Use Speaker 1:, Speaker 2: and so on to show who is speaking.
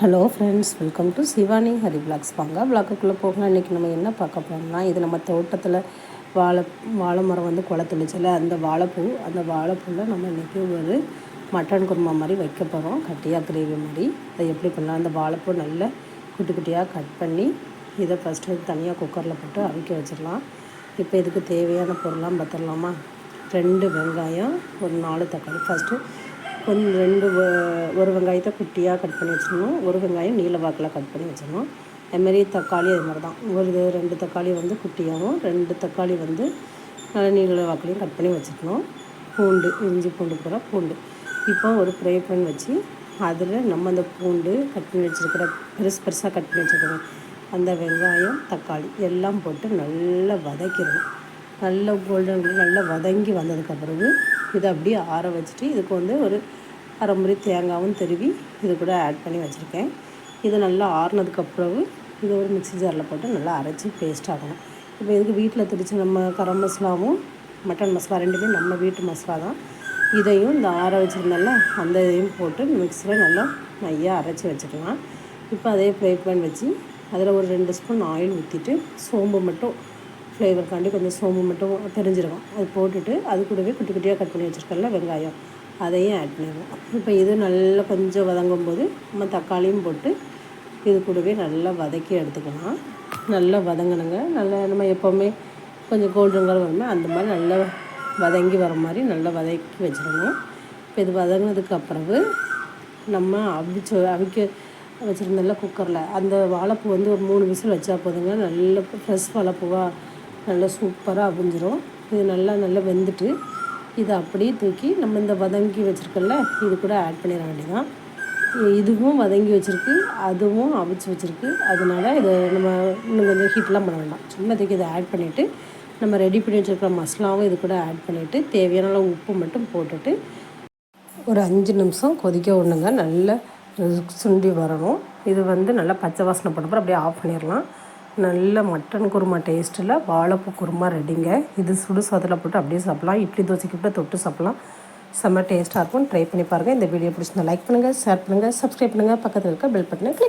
Speaker 1: Hello friends welcome to Shivani Hari vlogs வாங்க பிளாக்குள்ளே போகலாம் இன்றைக்கி நம்ம என்ன பார்க்க போகிறோம்னா இது நம்ம தோட்டத்தில் வாழை வாழை மரம் வந்து குளத்துலிச்சில் அந்த வாழைப்பூ அந்த வாழைப்பூவில் நம்ம இன்றைக்கி ஒரு மட்டன் குருமா மாதிரி வைக்க போகிறோம் கட்டியாக கிரேவி மாதிரி. அதை எப்படி பண்ணலாம்? அந்த வாழைப்பூ நல்ல குட்டி குட்டியாக கட் பண்ணி இதை ஃபஸ்ட்டு தனியாக குக்கரில் போட்டு அவிக்க வச்சிடலாம். இப்போ இதுக்கு தேவையான பொருளாக பார்த்துடலாமா? ரெண்டு வெங்காயம் ஒரு நாலு தக்காளி. ஃபஸ்ட்டு கொஞ்சம் ரெண்டு ஒரு வெங்காயத்தை குட்டியாக கட் பண்ணி வச்சிடணும். ஒரு வெங்காயம் நீல வாக்கில் கட் பண்ணி வச்சிடணும். அதுமாரி தக்காளி அது மாதிரி தான். ஒரு ரெண்டு தக்காளி வந்து குட்டியாகவும் ரெண்டு தக்காளி வந்து நீல நீளவாக்கிலையும் கட் பண்ணி வச்சுக்கணும் பூண்டு இஞ்சி பூண்டு பூரா பூண்டு. இப்போ ஒரு ஃப்ரை பண்ணி வச்சு அதில் நம்ம அந்த பூண்டு கட் பண்ணி வச்சுருக்கிற பெருசு பெருசாக கட் பண்ணி வச்சுருக்கணும் அந்த வெங்காயம் தக்காளி எல்லாம் போட்டு நல்லா வதக்கிடணும். நல்ல கோல்டன் நல்லா வதங்கி வந்ததுக்கப்புறவு இதை அப்படியே ஆற வச்சுட்டு இதுக்கு வந்து ஒரு அரை முறை தேங்காவும் திருவி இது கூட ஆட் பண்ணி வச்சுருக்கேன். இது நல்லா ஆறுனதுக்கப்புறம் இதை ஒரு மிக்சி ஜாரில் போட்டு நல்லா அரைச்சி பேஸ்ட் ஆகணும். இப்போ இதுக்கு வீட்டில் திரிச்சு நம்ம கரம் மசாலாவும் மட்டன் மசாலா ரெண்டுமே நம்ம வீட்டு மசாலா தான். இதையும் இந்த ஆற வச்சுருந்தால அந்த இதையும் போட்டு மிக்சியில் நல்லா நையாக அரைச்சி வச்சுக்கலாம். இப்போ அதே ஃப்ரை பேன் வச்சு அதில் ஒரு ரெண்டு ஸ்பூன் ஆயில் ஊற்றிட்டு சோம்பு மட்டும் ஃப்ளேவருக்காண்டி கொஞ்சம் சோம்பு மட்டும் தெரிஞ்சிருக்கும். அது போட்டுட்டு அது கூடவே குட்டி குட்டியாக கட் பண்ணி வச்சுருக்கல வெங்காயம். அதையும் ஆட் பண்ணிடுவோம். இப்போ இது நல்லா கொஞ்சம் வதங்கும் போது நம்ம தக்காளியும் போட்டு இது கூடவே நல்லா வதக்கி எடுத்துக்கலாம். நல்லா வதங்கணுங்க. நல்லா நம்ம எப்போவுமே கொஞ்சம் கோல்டன் கலர் வரணும் அந்த மாதிரி நல்லா வதங்கி வர மாதிரி நல்லா வதக்கி வச்சிடணும். இப்போ இது வதங்கினதுக்கு அப்புறவு நம்ம அவிச்சு அவிக்க வச்சுருந்தோம்ல குக்கரில் அந்த வாழைப்பூ வந்து ஒரு மூணு விசில் வச்சா போதுங்க. நல்ல ஃப்ரெஷ் வாழைப்பூவாக நல்லா சூப்பராக அவிஞ்சிரும். இது நல்லா நல்லா வெந்துட்டு இதை அப்படியே தூக்கி நம்ம இந்த வதங்கி வச்சுருக்கல இது கூட ஆட் பண்ணிட வேண்டியதான் இதுவும் வதங்கி வச்சுருக்கு அதுவும் அவிச்சு வச்சுருக்கு. அதனால இதை நம்ம இன்னும் கொஞ்சம் ஹீட்லாம் பண்ண வேண்டாம். சும்மா தூக்கி இதை ஆட் பண்ணிவிட்டு நம்ம ரெடி பண்ணி வச்சுருக்கிற மசாலாவும் இது கூட ஆட் பண்ணிவிட்டு தேவையான உப்பு மட்டும் போட்டுட்டு ஒரு அஞ்சு நிமிஷம் கொதிக்க விடணுங்க. நல்ல சுண்டி வரணும். இது வந்து நல்லா பச்சை வாசனை போட்டப்போ அப்படியே ஆஃப் பண்ணிடலாம். நல்ல மட்டன் குருமா டேஸ்ட்டில் வாழைப்பூ குருமா ரெடிங்க இது சுடு சாதத்தில் போட்டு அப்படியே சாப்பிட்லாம். இட்லி தோசைக்கு கூட தொட்டு சாப்பிட்லாம். செம்ம டேஸ்ட்டாக இருக்கும். ட்ரை பண்ணி பாருங்கள் இந்த வீடியோ பிடிச்சிருந்தா லைக் பண்ணுங்கள் ஷேர் பண்ணுங்கள் சப்ஸ்கிரைப் பண்ணுங்கள் பக்கத்தில் இருக்க பெல் பட்டனை கிளிக்